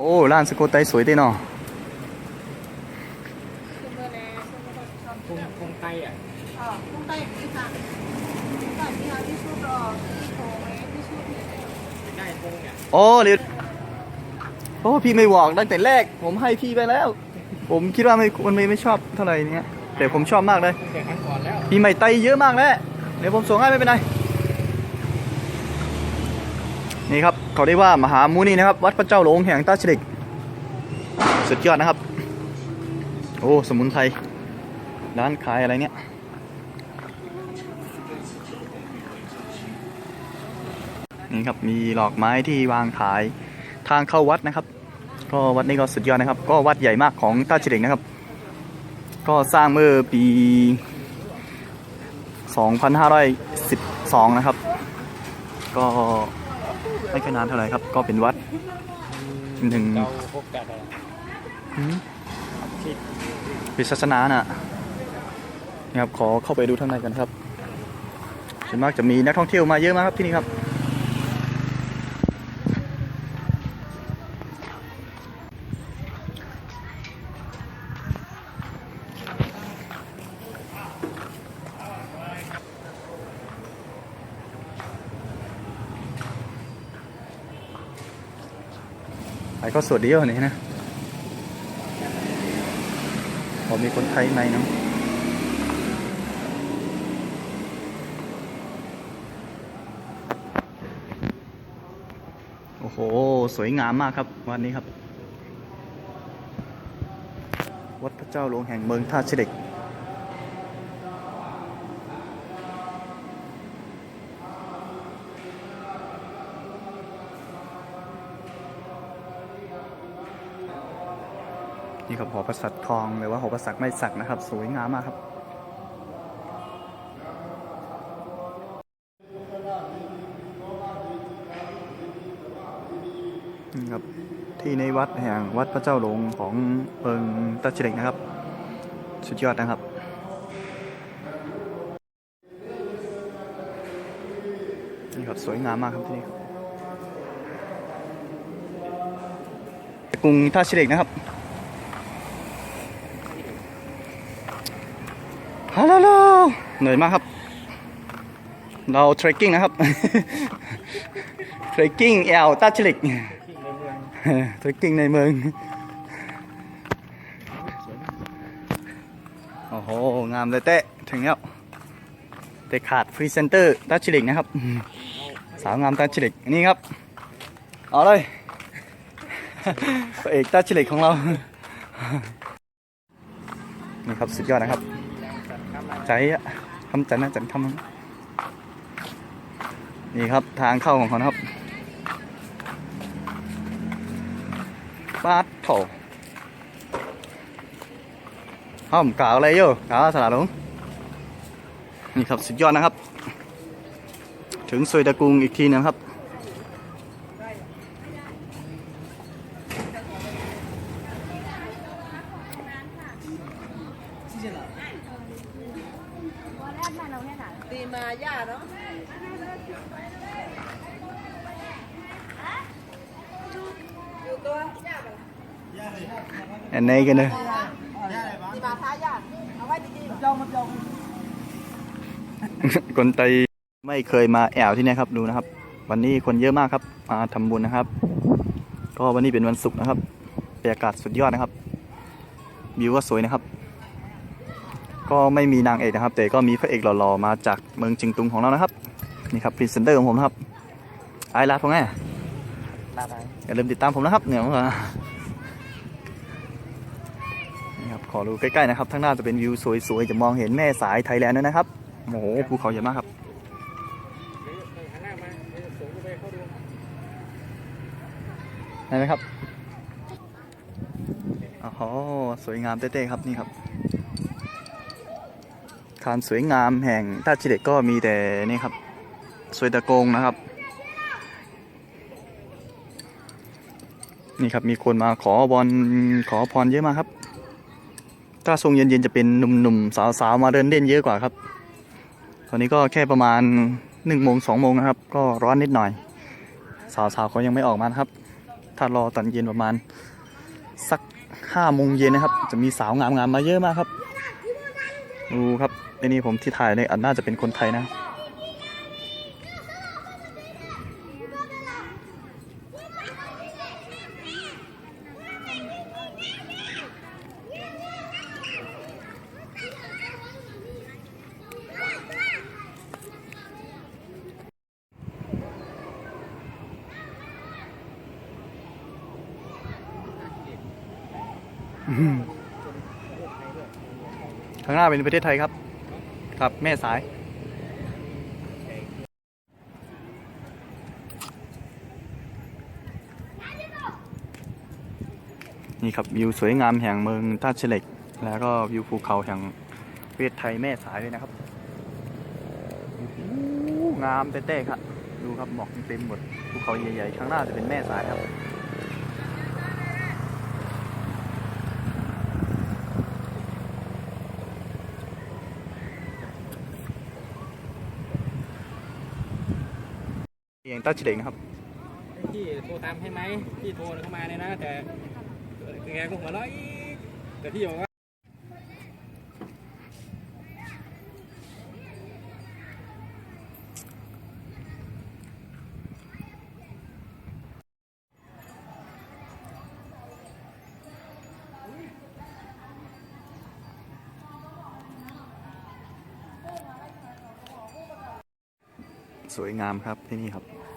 โอ้ล้านสโกไตสวยดีเนาะกรุงกรุงไตอะได้กรุงเนี่ยโอ้เดี๋ยวโอ้พี่ไม่บอกตั้งแต่แรก ผมให้พี่ไปแล้ว ผมคิดว่าไม่มันไม่ไม่ชอบเท่าไหร่เนี้ยแต่ผมชอบมากเลยพี่ใหม่ไตเยอะมากแล้วเดี๋ยวผมส่งให้ไม่เป็นไร นี่ครับเขาเรียกว่ามหามุนีนะครับ วัดพระเจ้าหลงแห่งตาเฉลิก สุดยอดนะครับ โอ้สมุนไพรร้านขายอะไรเนี่ยนี่ครับมีหลอกไม้ที่วางขายทางเข้าวัดนะครับ ก็วัดนี้ก็สุดยอดนะครับ ก็วัดใหญ่มากของตาเฉลิกนะครับ ก็สร้างเมื่อปี 2512 นะครับ ก็ ไม่ค่อยนานเท่าไหร่ครับ ก็เป็นวัดหนึ่งเราพบกันอะไรหืมที่เป็นศาสนาน่ะนะครับขอเข้าไปดูข้างในกันครับส่วนมากจะมีนักท่องเที่ยวมาเยอะมากครับที่นี่ครับ ไอ้ก็สวดดีอะนี่นะพอมีคนไทยในเนาะโอ้โห สวยงามมากครับ วันนี้ครับ วัดพระเจ้าหลวงแห่งเมืองท่าเฉด็ก ครับหอประสักทองหรือว่าหอประสักไม่สักนะครับ สวยงามมากครับนะครับที่ในวัดแห่งวัดพระเจ้าหลวงของเอิงตะเฉล็กนะครับ สุดยอดนะครับนี่ครับสวยงามมากครับที่นี่กรุงท่าเฉล็กนะครับ ฮัลโหล เหนื่อยมากครับ เราเทรคกิ้งนะครับ เทรคกิ้งแอลตัชลิกเทรคกิ้งในเมืองโอ้โห งามเลยเตะถึงแล้วแต่ขาดพรีเซนเตอร์ตัชลิกนะครับ สาวงามตัชลิกนี่ครับ เอาเลยพระเอกตัชลิกของเรานี่ครับสุดยอดนะครับใจอะ คำจันทร์นะจันทร์คำนี่ครับทางเข้าของเขานะครับปาดโถห้อมกล่าวอะไรอยู่กล่าวสลาดหลงนี่ครับสุดยอดนะครับ ถึงซวยตะกุงอีกทีนะครับ ตีมาย่าเนาะ อยู่ตัวย่าไปละ อันนี้กันเลยตีมาท้าย่าเอาไว้ดีๆเจ้ามันเจ้าคนไตไม่เคยมาแอวที่นี่ครับดูนะครับ วันนี้คนเยอะมากครับมาทำบุญนะครับ ก็วันนี้เป็นวันศุกร์นะครับบรรยากาศสุดยอดนะครับวิวก็สวยนะครับ ก็ไม่มีนางเอกนะครับ แต่ก็มีพระเอกหล่อๆมาจากเมืองจิงตุงของเรานะครับ นี่ครับพรีเซนเตอร์ของผมนะครับไอรัสพงไงลาไปอย่าลืมติดตามผมนะครับ เนี่ยผมก็ นี่ครับขอดูใกล้ๆนะครับทางหน้าจะเป็นวิวสวยๆจะมองเห็นแม่สายไทยแลนด์ด้วยนะครับโอ้โหภูเขาใหญ่มากครับหันหน้ามาเดี๋ยวสูงขึ้นไปเข้าดูเห็นไหมครับโอ้โหสวยงามเต้ๆครับนี่ครับความสวยงามแห่งท่าชิเดก็มีแต่นี่ครับสวยตะโกงนะครับ นี่ครับมีคนมาขอบอลขอพรเยอะมากครับ ถ้าทรงเย็นๆจะเป็นหนุ่มๆสาวๆมาเดินเล่นเยอะกว่าครับ ตอนนี้ก็แค่ประมาณหนึ่งโมงสองโมงนะครับ ก็ร้อนนิดหน่อย สาวๆเขายังไม่ออกมาครับ ถ้ารอตอนเย็นประมาณสักห้าโมงเย็นนะครับ จะมีสาวงามๆมาเยอะมากครับดูครับในนี้ผมที่ถ่ายเนี่ยอันน่าจะเป็นคนไทยนะ ข้างหน้าเป็นประเทศไทยครับ ครับแม่สาย นี่ครับวิวสวยงามแห่งเมืองท่าเฉล็ก แล้วก็วิวภูเขาแห่งประเทศไทยแม่สายเลยนะครับงามเต้ๆครับ ดูครับหมอกเต็มหมดภูเขาใหญ่ๆ ข้างหน้าจะเป็นแม่สายครับ ต้าเฉล็กนะครับพี่โทรตามให้ไหมพี่โทรเข้ามาเนี่ยนะ แต่แกก็หัวเราะอีกแต่พี่บอกว่าสวยงามครับที่นี่ครับ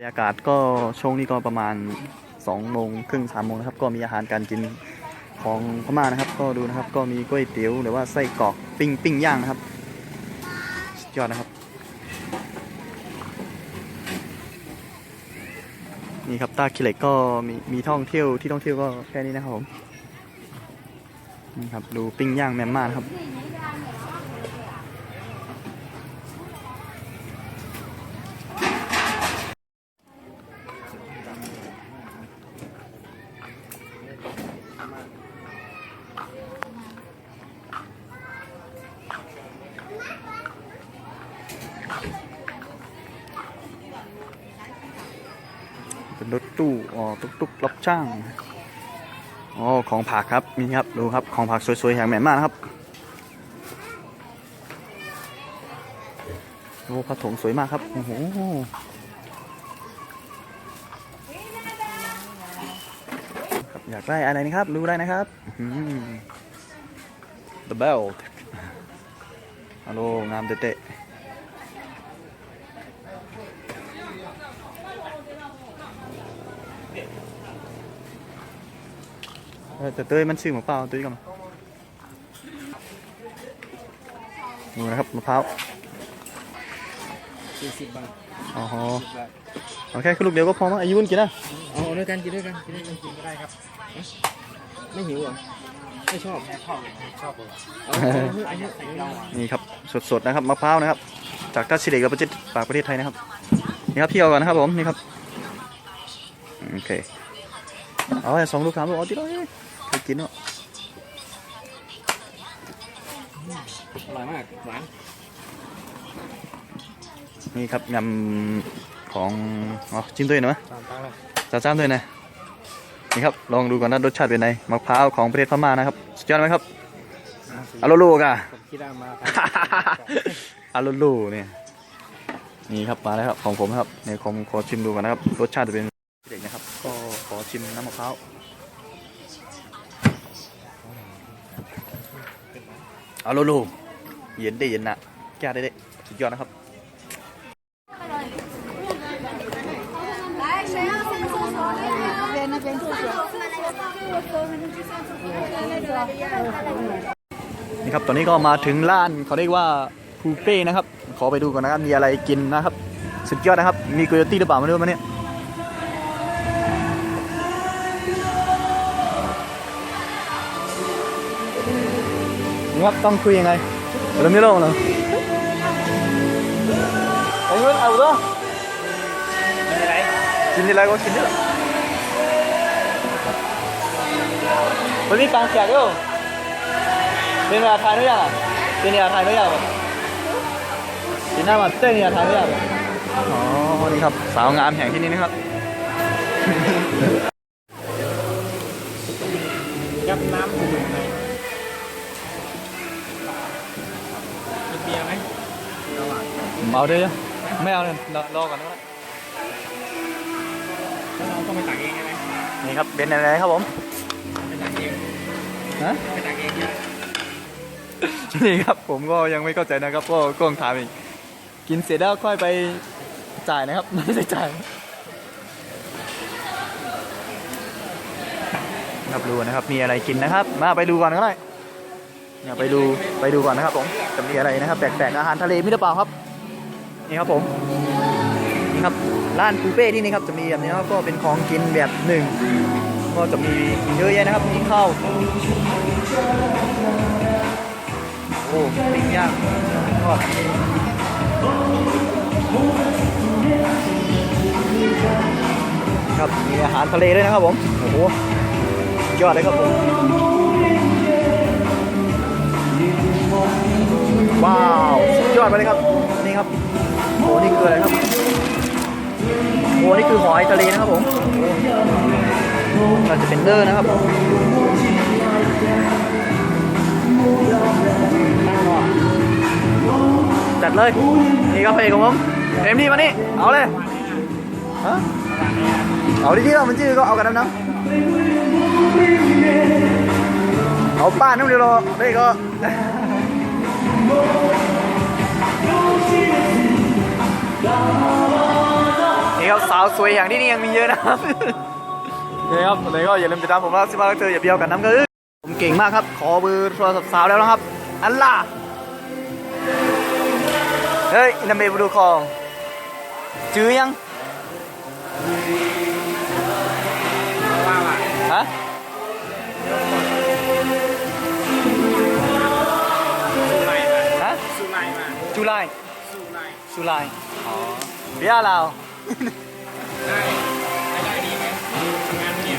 บรรยากาศก็ช่วงนี้ก็ประมาณ2โมงครึ่ง3โมงนะครับ ก็มีอาหารการกินของพม่านะครับ ก็ดูนะครับก็มีก๋วยเตี๋ยวหรือว่าไส้กรอกปิ้งปิ้งย่างนะครับสุดยอดนะครับ นี่ครับตาคิเหล็กก็มีมีท่องเที่ยวที่ท่องเที่ยวก็แค่นี้นะครับผมนี่ครับดูปิ้งย่างแมมมานะครับ เป็นรถตู้อ๋อตุ๊กตุ๊ก รับจ้างอ๋อของผักครับนี่ครับดูครับของผักสวยๆแห่งแหม่มากนะครับโอ้ผ้าถุงสวยมากครับโอ้โหครับอยากได้อะไรนะครับรู้ได้นะครับ The Belt ฮัลโหลงามเตะๆ เออ แต่เต้ยมันซื้อมะพร้าวเต้ยกันนี่นะครับมะพร้าวสี่สิบบาทอ๋อสิบบาทเอาแค่ลูกเดียวก็พอมั้งอายุนกินนะเอาด้วยกันกินด้วยกันกินด้วยกันกินก็ได้ครับ ไม่หิวเหรอไม่ชอบชอบชอบเลยเอาเอาเอาเอานี่ครับสดๆนะครับมะพร้าวนะครับ จากทัศน์เด็กกับประเทศปากประเทศไทยนะครับนี่ครับพี่เอาก่อนนะครับผมนี่ครับโอเคเอาไอ้สองลูกสามลูกเอาที่เราเคย กินเนาะอร่อยมากหวานนี่ครับยำของอ๋อจิ้มด้วยหน่อยไหมตามตังเลยจ้าจ้ามด้วยนะนี่ครับลองดูก่อนนะรสชาติเป็นไงมะพร้าวของประเทศพม่านะครับสุดยอดไหมครับอร่อยลูกอะผมคิดว่ามาอาลูลูเนี่ยนี่ครับมาแล้วครับของผมนะครับเนี่ยผมขอชิมดูก่อนนะครับรสชาติจะเป็นเด็กนะครับ ก็ขอชิมน้ำมะพร้าว อารมณ์เย็นได้เย็นนะแก้ได้ได้สุดยอดนะครับนี่ครับตอนนี้ก็มาถึงร้านเขาเรียกว่าคูเป้นะครับ ขอไปดูก่อนนะครับมีอะไรกินนะครับ สุดยอดนะครับ มีโกโยตี้หรือเปล่าไม่รู้มาเนี่ย นี่ครับต้องคุยยังไงเริ่มไม่ลงเลยไอ้เงินเอาตัวกินอะไรก็กินได้หรอวันนี้ปังเสียด้วยเป็นเวลาทานหรือยังอะเป็นยาไทยไม่ยากหรอสีหน้ามันเต้นยาไทยไม่ยากหรออ๋อ นี่ครับสาวงามแห่งที่นี่นะครับยับน้ำดื่มไหน เอาด้วยอะไม่เอาเลยรอรอก่อนนะแล้วเราต้องไปตักเองใช่ไหมนี่ครับเป็นอะไรครับผมไปตักเองฮะไปตักเองใช่ไหมนี่ครับผมก็ยังไม่เข้าใจนะครับก็กล้องถามอีกกินเสร็จแล้วค่อยไปจ่ายนะครับไม่ได้จ่ายครับดูนะครับมีอะไรกินนะครับ มาไปดูก่อนก็ได้เนี่ยไปดูไปดูก่อนนะครับผมจะมีอะไรนะครับแปลกๆอาหารทะเลมีหรือเปล่าครับ นี่ครับผมนี่ครับร้านปูเป้ที่นี่ครับจะมีแบบนี้ครับก็เป็นของกินแบบหนึ่งก็จะมีเยอะแยะนะครับมีข้าวโอ้ปิ้งย่างทอดครับมีอาหารทะเลด้วยนะครับผมโอ้โหยอดเลยครับผมว้าว สุดยอดไปเลยครับ นี่ครับ โอ้นี่คืออะไรครับโอ้นี่คือหอยทะเลนะครับผมโอ้น่าจะเป็นเดอร์นะครับจัดเลย นี่กาแฟของผมเอ็มนี่มานี่ เอาเลยฮะเอาดิที่เรามันชื่อก็เอากันน้ำน้ำเอาป้าน้ำเดียวรอได้ก็ นี่ครับสาวสวยอย่างที่นี่ยังมีเยอะนะครับนี่ครับเลยก็อย่าลืมติดตามผมว่าสิบาเธออย่าเบี้ยวกันน้ำก็ผมเก่งมากครับ ขอเบอร์โทรศัพท์สาวแล้วนะครับ อัลล่าเฮ้ยนัมเบบูดูคองจื้อยังฮะฮะสู้ไลมาจุไล สู้ไล่สุไลอ๋อเบียร์เราวได้ได้ได้ดีไหมทำงานไม่เนี่ย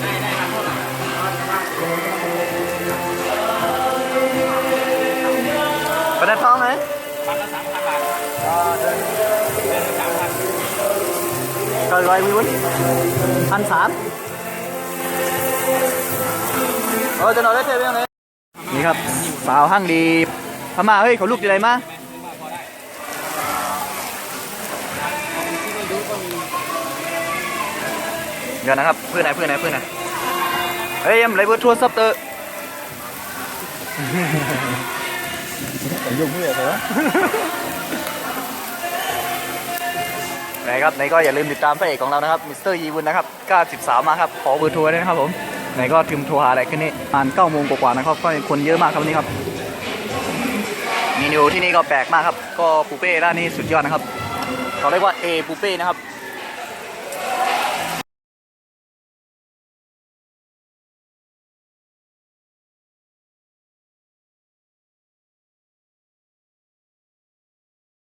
ได้ได้รับเท่าไหร่ประเด็นท้องไหมวันละสามพันบาทเดือนเดือนละสามพันก็ร้อยวิวพันสามเออจะนอนได้เท่าไหร่นี่ครับสาวห้างดีพม่าเฮ้ยเขาลูกดีไรมา ดี๋ยวนะครับเพื่อนไหนเพื่อนไหนเพื่อนไหนเฮ้ยยังไรเบอร์ทัวร์ซับเตอร์ยุ่งเพื่อนเหรอไหนครับไหนก็อย่าลืมติดตามพระเอกของเรานะครับมิสเตอร์ยีวุนนะครับ93มาครับขอเบอร์โทรด้วยนะครับผมไหนก็ทิมโทรหาอะไรขึ้นนี่อ่าน9โมงกว่าๆนะครับก็คนเยอะมากครับวันนี้ครับเมนูที่นี่ก็แปลกมากครับ ก็ปูเป้ร้านนี้สุดยอดนะครับเขาเรียกว่าเอปูเป้นะครับ